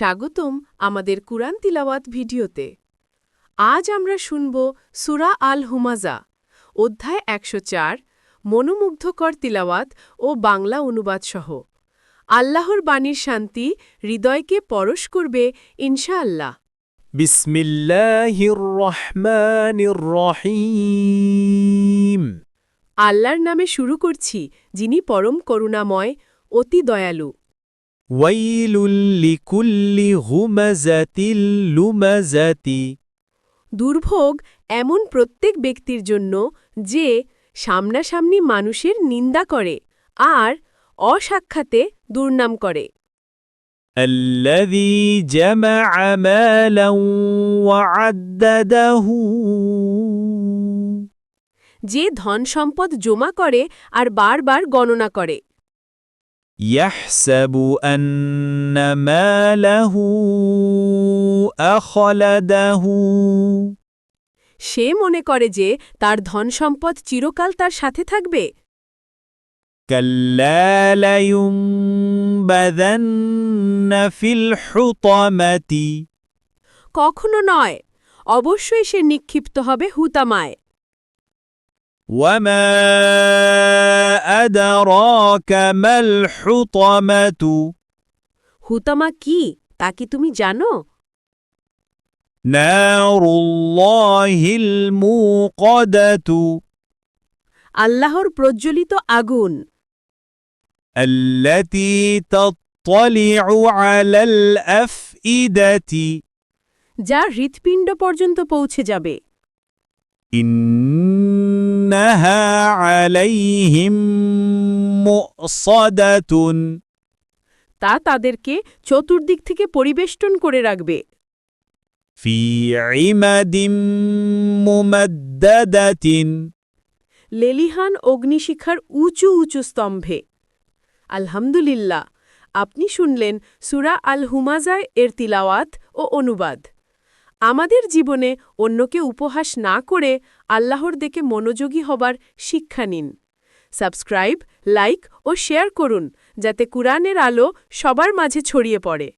স্বাগতম আমাদের কুরআন তিলাওয়াত ভিডিওতে। আজ আমরা শুনব সুরা আল হুমাজা অধ্যায় একশো চার মনোমুগ্ধকর তিলাওয়াত ও বাংলা অনুবাদ সহ আল্লাহর বাণীর শান্তি হৃদয়কে পরশ করবে ইনশাআল্লাহ। বিসমিল্লাহির রহিম। আল্লাহর নামে শুরু করছি যিনি পরম করুণাময় অতি দয়ালু। ويل لكل همزة لمزة দুর্ভোগ এমন প্রত্যেক ব্যক্তির জন্য যে সামনাসামনি মানুষের নিন্দা করে আর অসাক্ষাতে দুর্নাম করে الذي جمع مالا وعدده যে ধন সম্পদ জমা করে আর বারবার গণনা করে يحسب أن ماله أخلده সে মনে করে যে তার ধন সম্পদ চিরকাল তার সাথে থাকবে كلا لينبذن في الحطمة কখনো নয় অবশ্যই সে নিক্ষিপ্ত হবে হুতামায় وما أدراك ما الحطمة হুতামা কি তা কি তুমি জানো نار الله الموقدة আল্লাহর প্রজ্বলিত আগুন التي تطلع على الأفئدة যা হৃৎপিণ্ড পর্যন্ত পৌঁছে যাবে إنها عليهم مؤصدة তা তাদেরকে চতুর্দিক থেকে পরিবেষ্টন করে রাখবে في عمد ممددة লেলিহান অগ্নিশিখার উঁচু উঁচু স্তম্ভে আলহামদুলিল্লাহ আপনি শুনলেন সুরা আল হুমাজায় এর তিলাওয়াত ও অনুবাদ আমাদের জীবনে অন্যকে উপহাস না করে আল্লাহর দিকে মনোযোগী হবার শিক্ষা নিন। সাবস্ক্রাইব, লাইক ও শেয়ার করুন, যাতে কুরআনের আলো সবার মাঝে ছড়িয়ে পড়ে।